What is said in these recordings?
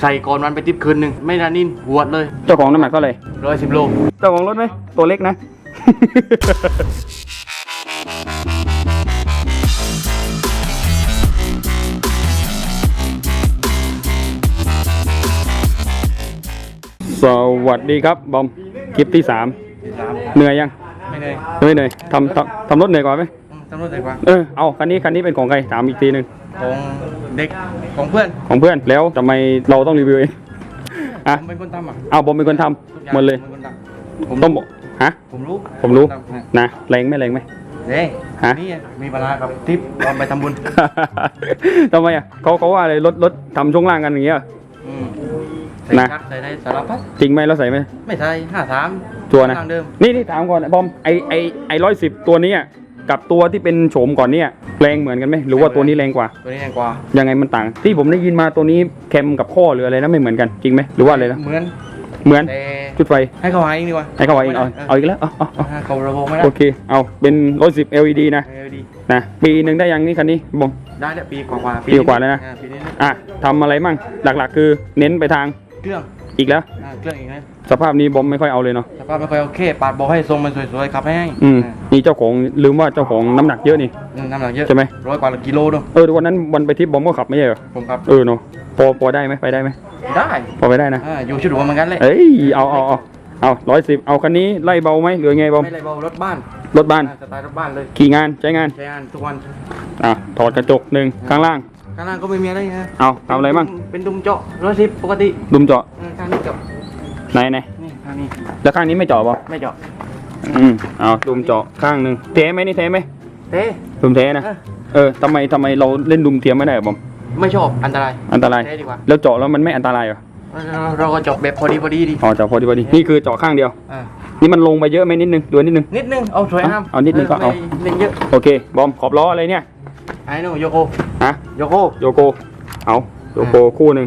ใส่ก่อนวันไปทิปคืนหนึ่งไม่นานนินหวดเลยเจ้าของน้ำหนักเท่าไหร่ร้อยสิบโลเจ้าของรถไหมตัวเล็กนะ สวัสดีครับบอมคลิปที่สามเหนื่อยยัง ไม่เหนื่อยเหนื่อยเหนื่อยทำทำทำรถเหนื่อยกว่าไหมอืมตำรวจไหนกว่าเออเอาคันนี้คันนี้เป็นของใครถามอีกทีหนึ่งของเด็ก ของเพื่อนของเพื่อนแล้วทำไมเราต้องรีวิวเองอะผมเป็นคนทำอะเอาบอมเป็นคนททุกอำย่างหมดเลย ผมเป็นคนทำผมต้องบอกฮะ ผมรู้ผมรู้ทำนะนะแรงไหมแรงไหม เด้ฮะ นี่มีเวลากับทิปตอนไปทำบุญทำไมอะเขาเขาว่าอะไรรถรถทำช่วงล่างกันอย่างเงี้ย อืมใส่นะ ชักใส่ได้สารพัดจริงไหมเราใส่ไหมไม่ใช่ห้าสามชัวร์นะ ทางเดิมนี่นี่ถามก่อนบอมไอไอไอร้อยสิบตัวเนี้ย กับตัวที่เป็นโฉมก่อนเนี่ยแรงเหมือนกันไหมหรือว่าตัวนี้แรงกว่า ตัวนี้แรงกว่า ยังไงมันต่าง ที่ผมได้ยินมาตัวนี้แคมกับข้อหรืออะไรนะไม่เหมือนกันจริงไหมหรือว่าอะไรนะเหมือนเหมือนแต่จุดไฟให้เขาหาเองดีกว่าให้เขาเอาเองเอาเอาอีกแล้วเอาเอาเอาให้เขาระบบไม่ได้โอเคเอาเป็นร้อยสิบ LED นะเออดีนะปีหนึ่งได้ยังนี่คันนี้บอมได้แล้วปีกว่าๆปีกว่าแล้วนะอ่ปีนี้อะทำอะไรมั่งหลักๆ คือเน้นไปทาง เครื่อง อีกแล้ว อ่าเครื่องอีกนะสภาพนี้บอมไม่ค่อยเอาเลยเนาะสภาพไม่ค่อยโอเค ปาดบอกให้ทรงมันสวยๆขับให้ให้อืมนี่เจ้าของลืมว่าเจ้าของน้ำหนักเยอะนี่ อืมน้ำหนักเยอะใช่ไหม ร้อยกว่ากิโลเนอะเออวันนั้นวันไปทริปบอมก็ขับไม่ใช่เหรอผมครับ เออเนาะพอพอได้ไหมไปได้ไหมได้พอไปได้นะอ่าอยู่ชุดหัวเหมือนกันเลย เอ้ยเอาเอาเอาเอาร้อยสิบเอาคันนี้ไล่เบาไหมหรือไงบอมไม่เลยเบารถบ้านรถบ้านอ่าสไตล์รถบ้านเลย ขี่งานใช้งาน ใช้งานทุกวัน อะถอดกระจกหนึ่งข้างล่าง ข้างล่างก็ไม่มีอะไรนะเอาทำอะไรมั่งเป็นดุมเจาะร้อยสิบปกติดุมเจาะอืมข้างนี้เจาะไหนไหนนี่ข้างนี้แล้วข้างนี้ไม่เจาะป่ะไม่เจาะอืมเอาดุมเจาะข้างหนึ่งเทไหมนี่เทไหมเต้ดุมเทนะเออเออทำไมทำไมเราเล่นดุมเทียมไม่ได้อะบอมไม่ชอบอันตรายอันตรายเต้ดีกว่าแล้วเจาะแล้วมันไม่อันตรายเหรอเราเราก็เจาะแบบพอดีพอดีดีอ๋อเจาะพอดีพอดีนี่คือเจาะข้างเดียวอ่านี่มันลงไปเยอะไหมนิดนึงดูนิดนึงนิดนึงเอาสวยงามเอานิดนึงก็เอาไม่เล่นเยอะโอเคบอมขอบล้ออะไรเนี่ย ไอ้หนูโยโกฮะโยโกโยโกเอาโยโกคู่หนึ่ง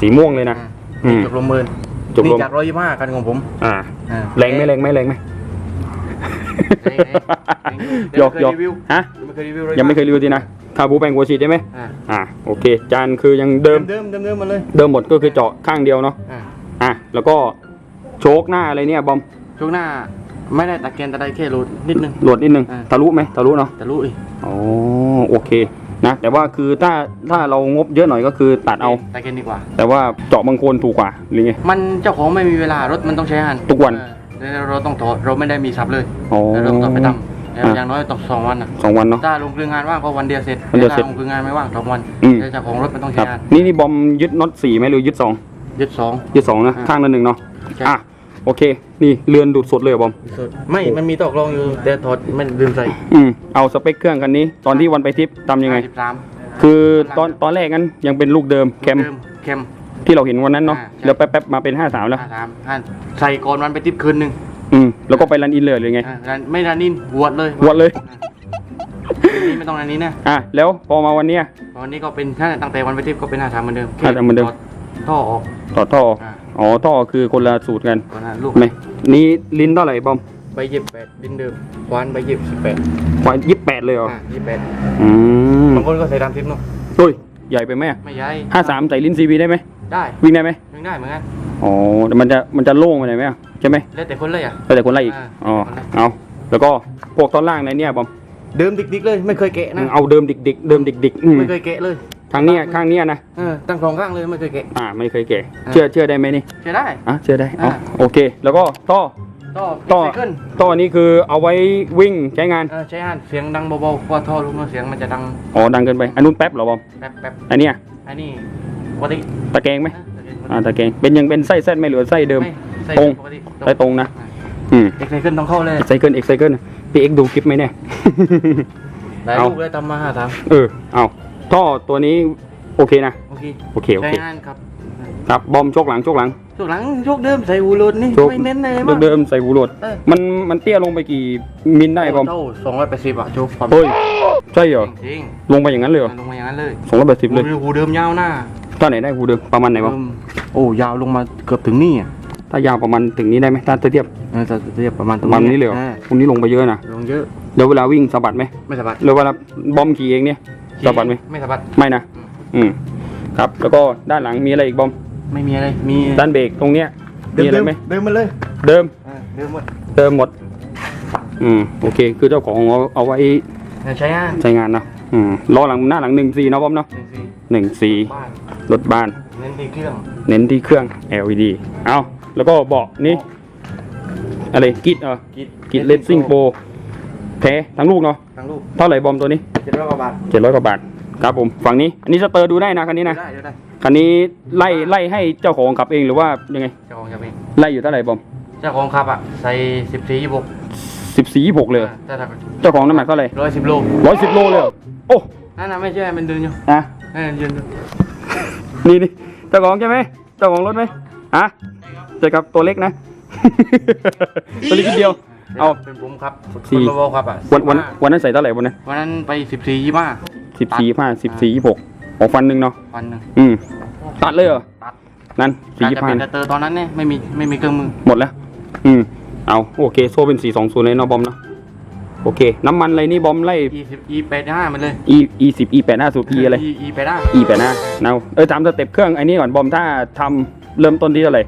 สีม่วงเลยนะอืม จบลมหมื่นจบลม นี่จากร้อยยี่ห้ากันของผมอ่าอ่าแรงไหมแรงไหมแรงไหมแรงแรงเดี๋หยยวอกหยอกเคยรีวิวฮะไม่เคยรีวิวร้อยังไม่เคยรีวิวทีนะคาบูแปลงหัวฉีดใช่ไหมอ่าอ่าโอเค จานคือยังเดิมเดิมเดิมเดิมมาเลยเดิมหมดก็คือเจาะข้างเดียวเนาะอ่าอะแล้วก็โชคหน้าอะไรเนี่ยบอมช่วงหน้า ไม่ได้ตะเกียนตะไดแค่รูดนิดนึงโหลดนิดนึงอ่า ทะลุไหมทะลุเนาะแต่รู้ดิอ๋อโอเคนะแต่ว่าคือถ้าถ้าเรางบเยอะหน่อยก็คือตัดเอา ตะเกียนดีกว่า แต่ว่าเจาะบางโคนถูกกว่าหรือไง มันเจ้าของไม่มีเวลารถมันต้องใช้งานทุกวัน เออแล้วเราต้องถอดเราไม่ได้มีซับเลยอ๋อ แล้วเราต้องไปทำแล้วอะ อย่างน้อยต้องสองวันอะสองวันเนาะ ถ้าลงคืองานว่างก็วันเดียวเสร็จวันเดียวเสร็จถ้าลงคืองานไม่ว่างสองวันอืม แล้วเจ้าของรถมันต้องคใช้รับงานนี่นี่บอมยึดน็อตสี่ไหมหรือยึดสองยึดสอง ยึดสองนะอ่า ข้างละหนึ่งเนาะใช่ อะ โอเค นี่เรือนดูดสดเลยเหรอบอม สุดไม่ มันมีตอกรองอยู่ แต่ถอดไม่ลืมใส่อืม เอาสเปคเครื่องคันนี้ ตอนที่วันไปทริปทำยังไงสิบสามคือตอนตอนแรกนั้นยังเป็นลูกเดิมแคมเมเค็ม ที่เราเห็นวันนั้นเนาะ อ่าใช่ แล้วแป๊บๆมาเป็นห้าสามแล้ว ห้าสามห้าใส่ก่อนวันไปทิปคืนหนึ่งอืม แล้วก็ไปรันอินเลยหรือไงอ่าร้านไม่ร้านนินหวดเลยหวดเลย นี่ไม่ต้องอันนี้นะอะ แล้วพอมาวันเนี้ย วันนี้ก็เป็นถ้าตั้งแต่วันไปทิปก็เป็นห้าสามเหมือนเดิมห้าสามเหมือนเดิมถท่อออก ต่อท่ออ่า อ๋อท่อคือคนละสูตรกันก่อนหน้าลูกไหมนี่ลิ้นเท่าไหร่บอมใบเย็บแปดดินเดิมควานใบเย็บสิบแปดกว่ายี่สิบแปดเลยเหรออ่ายี่สิบแปดอืมบางคนก็ใส่ดำทิปเนาะเฮ้ยใหญ่ไปไหมไม่ใหญ่ห้าสามใส่ลิ้นซีบีได้ไหมได้วิ่งได้ไหมยังได้เหมือนกันอ๋อแต่มันจะมันจะโล่งไปหน่อยไหมอะใช่ไหมแล้วแต่คนเลยอะแล้วแต่คนไล่อีกอ่าอ๋อเอาแล้วก็พวกตอนล่างในเนี่ยบอมเดิมดิกๆเลยไม่เคยแกะนะเอาเดิมดิกๆเดิมดิกๆอืมไม่เคยแกะเลย ทางเนี้ยข้างเนี้ยนะเออตั้งสองข้างเลยไม่เคยแกะอ่าไม่เคยแก่อ่าเชื่อเชื่อได้ไหมนี่ใช้ได้ อะเชื่อได้อ๋ออ่าโอเค แล้วก็ท่อต่อต่อไซเคิลท่อนี้คือเอาไว้วิ่งใช้งานเออใช้งานเสียงดังเบาๆเพราะว่าท่อลูกน้องเสียงมันจะดังอ๋อดังเกินไปอันนู้นแป๊บเหรอบอมแป๊บแป๊บอันเนี้ยอันนี้ปกติตะแกรงไหมนะอ่าตะแกรงเป็นยังเป็นไส้เส้นไหม่หรือไส้เดิมไม่ใส่ตรง ปกติไส้ตรงนะอืมเด็กไซเคิลต้องเข้าเลยเอ็กไซเคิลเอ็กไซเคิลพี่เอ็กดูคลิปไหมเนี่ย หลายเอา ลูกเลยทำมาห้าสามเออเอา ท่อตัวนี้โอเคนะ โอเคโอเคโอใช้เค งานครับครับบอมโชคหลังโชคหลังช่วงหลังโชคเดิมใส่หูโลดนี่โชคไม่เน้นอะไรเดิมามกเดิมใส่หูโหลด เออ มันมันเตี้ยลงไปกี่มิลได้บอมเท่าสองร้อยแปดสิบอะโชคความเฮ้ยใช่เหรอจริงลงไปอย่างนั้นเลยเหรอๆลงมาอย่างนั้นเลยสองร้อยแปดสิบเลยหูเดิมยาวหน้าท่าไหนได้หูเดิมประมาณไหนบอมเดิมโอ้ยาวลงมาเกือบถึงนี่อะถ้ายาวประมาณถึงนี้ได้ไหมถ้าเทียบเออจะจะเรียบประมาณตปรระงมาณนี้เลยเหรออ่าคุณนี้ลงไปเยอะนะลงเยอะเดี๋ยวเวลาวิ่งสะบัดไหมไม่สะบัดหรือเวลาบอมขี่เองเนี่ย สะบัดไหมไม่สะบัดไม่นะอืมครับ แล้วก็ด้านหลังมีอะไรอีกบอมไม่มีอะไรมีด้านเบรกตรงเนี้ยมีอะไรไหมเดิมมาเลย เดิมอ่าเดิมหมดเดิมหมด อืมโอเค คือเจ้าของเอาเอาไว้ใช้งานใช้งานเนอะอืมล้อหลังหน้าหลังหนึ่งสี่เนาะบอมเนาะหนึ่งสี่หนึ่งสี่บ้านรถบ้าน เน้นที่เครื่องเน้นที่เครื่อง LED เอาแล้วก็เบาะนี่อะไรกิดเออกิดกิดเลสซิ่งโปรแท้ทั้งลูกเนาะทั้งลูก เท่าไหร่บอมตัวนี้เจ็ดร้อยกว่าบาทเจ็ดร้อยกว่าบาทครับผมฝั่งนี้อันนี้สเตอร์ดูได้นะคันนี้นะได้ได้คันนี้ไล่ไล่ให้เจ้าของขับเองหรือว่ายังไงเจ้าของจะเป็นไล่อยู่เท่าไหร่บอมเจ้าของขับอะใส่สิบสี่ยี่สิบหกสิบสี่หกเลยถ้าถ้าเจ้าของน้ำหนักเท่าไหร่ร้อยสิบโลร้อยสิบโลเลยเหรอโอ้นั่นน่ะไม่ใช่มันเดินอยู่อะนั่นยืนอยู่นี่นี่เจ้าของใช่ไหมเจ้าของรถไหมอะใช่ครับตัวเล็กนะ ตัวเล็กนิดเดียว เอา เป็นผมครับสี่คนมาบอกครับอะวันวัน15วันนั้นใส่เท่าไหร่วันนั้นวันนั้นไปสิบสี่ยี่ห้าสิบสี่ห้าสิบสี่หกออกฟันหนึ่งเนาะวันหนึงอืม ตัดเลยเหรอตัดนั่นสี่การจะห้าเป็นสเตอร์ตอนนั้นเนี่ยไม่มีไม่มีเครื่องมือหมดแล้ว อืม เอาโอเค โซ่เป็นสี่สองศูนย์เลยเนาะบอมเนาะโอเค น้ำมันอะไรนี่บอมไล่ e สิบ e แปดห้ามันเลย e e สิบ e แปดห้าสูบ e อะไร e e แปดห้า e แปดห้าเนาเออตามสเต็ปเครื่องไอ้นี่ก่อนบอมถ้าทำเริ่มต้นที่เท่าไหร่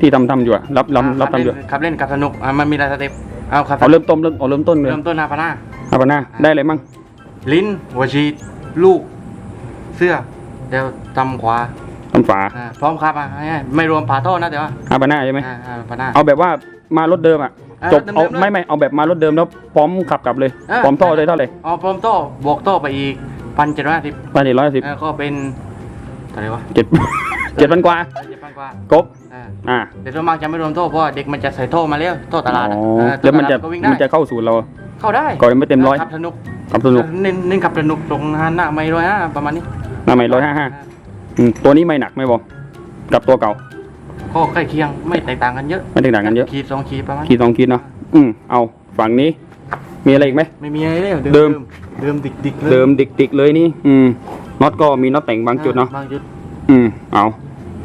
ที่ทำทำอยู่อะรับรับรับทำอยู่อะขับเล่นขับสนุกอะมันมีหลายสเต็ป เอาขับเอาเริ่มต้นเริ่มเอาเริ่มต้นเลยเริ่มต้นห้าพันห้าอาปะหน้าได้อะไรมั่งลิ้นหัวฉีดลูก เสื้อเดี๋ยวทำขวาทำฝาอ่าพร้อมครับอะง่ายๆไม่รวมผ่าท่อนะเดี๋ยวอะอาปะหน้าใช่ไหมอ่าอ่าผ่าหน้าเอาแบบว่ามารถเดิมอะอ่าจบรถเดิมเอาๆเลยไม่ไม่เอาแบบมารถเดิมแล้วพร้อมขับกลับเลยอ่าพร้อมท่อเลยเท่าไหร่เอาพร้อมท่อบวกท่อไปอีกพันเจ็ดร้อยสิบพันเจ็ดร้อยสิบก็เป็นเท่าไหร่วะ เจ็ด เจ็ดพันกว่าเจ็ดพันกว่าครบอ่าอ่าแต่ส่วนมากจะไม่รวมท่อเพราะว่าเด็กมันจะใส่ท่อมาแล้วท่อตลาดอ๋อะอเออท่อแล้วมันจะตลาดก็วิ่งได้มันจะเข้าสู่เราเข้าได้ก่อนไม่เต็มร้อยขับสนุกขับสนุกเน้นเน้นขับสนุกตรงหน้าไม่ร้อยห้าประมาณนี้หน้าไม่ร้อยห้าห้าตัวนี้ไม่หนักไม่บอกกับตัวเก่า ก็ใกล้เคียงไม่แตกต่างกันเยอะไม่แตกต่างกันเยอะขีดสองขีดประมาณขีดสองขีดเนาะอืมเอาฝั่งนี้ มีอะไรอีกไหม ไม่มีอะไรเลยเดิมเดิมดิกดิกๆเลยเดิมดิกๆเลยนี่ อืมน็อตก็มีน็อตแต่งบางจุดเนาะ บางจุด อืมเอา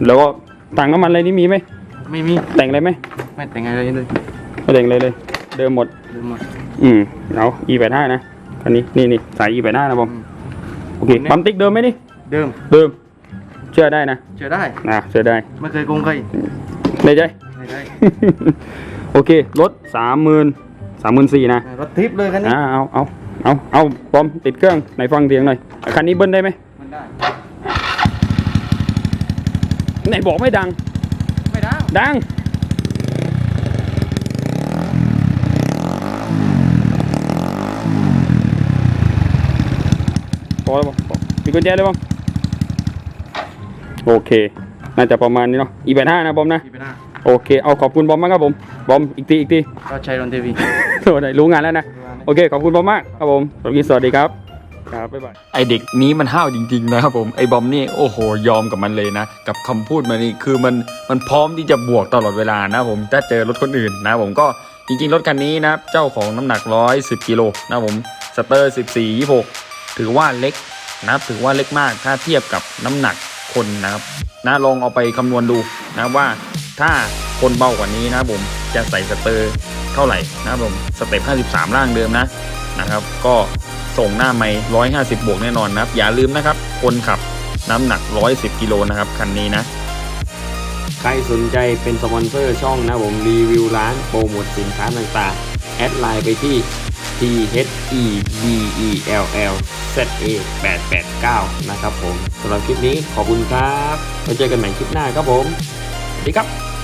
แล้วก็ถังน้ำมันอะไรนี่มีไหมไม่มีแต่งอะไรไหมไม่แต่งอะไรเลยไม่แต่งเลยเลย เดิมหมดเดิมหมด อืมเอา e แปดห้านะคันนี้นี่นี่สาย e แปดห้านะบอมอืมโอเคปั๊มติ๊กเดิมไหมนี่เดิมเดิม เชื่อได้นะเจอได้อะเชื่อได้ไม่เคยโกงใครได้ใจไม่ได้โอเครถสามหมื่นสามหมื่นสี่นะรถทิปเลยคันนี้อ่าเอาเอาเอาเอาบอมติดเครื่องไหนฟังเสียงหน่อยคันนี้เบิ้ลได้ไหมมันได้ ไหนบอกไม่ดัง ไม่ได้ดัง พอแล้วบอมมีกุญแจเลยบอมโอเค น่าจะประมาณนี้เนาะอีแปดห้านะบอมนะ ที่ไปหน้าโอเค เอาขอบคุณบอมมากครับผม บอม อีกที อีกทีก็ใช้รอนทีวีโอ้ได้รู้งานแล้วนะ โอเค ขอบคุณบอมมากครับผมสวัสดีสวัสดีครับ ครับบ๊ายบายไอเด็กนี้มันห้าวจริง ๆ นะครับผมไอบอมนี่โอ้โหยอมกับมันเลยนะ กับคำพูดมันนี่คือมันมันพร้อมที่จะบวกตลอดเวลานะผมถ้าเจอรถคนอื่นนะผมก็จริง ๆ รถคันนี้นะเจ้าของน้ำหนัก 110กิโลนะผมสเตอร์14 26 ถือว่าเล็กนะถือว่าเล็กมากถ้าเทียบกับน้ำหนักคนนะครับนะลองเอาไปคำนวณดูนะว่าถ้าคนเบากว่านี้นะผมจะใส่สเตอร์เท่าไหร่นะครับผมสเต็ป53 ร่างเดิมนะนะครับ ก็ ส่งหน้าไม่150 บวกแน่นอนนะครับ อย่าลืมนะครับ คนขับน้ำหนัก 110 กิโลนะครับ คันนี้นะ ใครสนใจเป็นสปอนเซอร์ช่องนะผมรีวิวร้านโปรโมทสินค้าต่างๆ แอดไลน์ไปที่ t h e b e l l z a 8 8 9 นะครับผมสำหรับคลิปนี้ขอบคุณครับไว้เจอกันใหม่คลิปหน้าครับผม สวัสดีครับ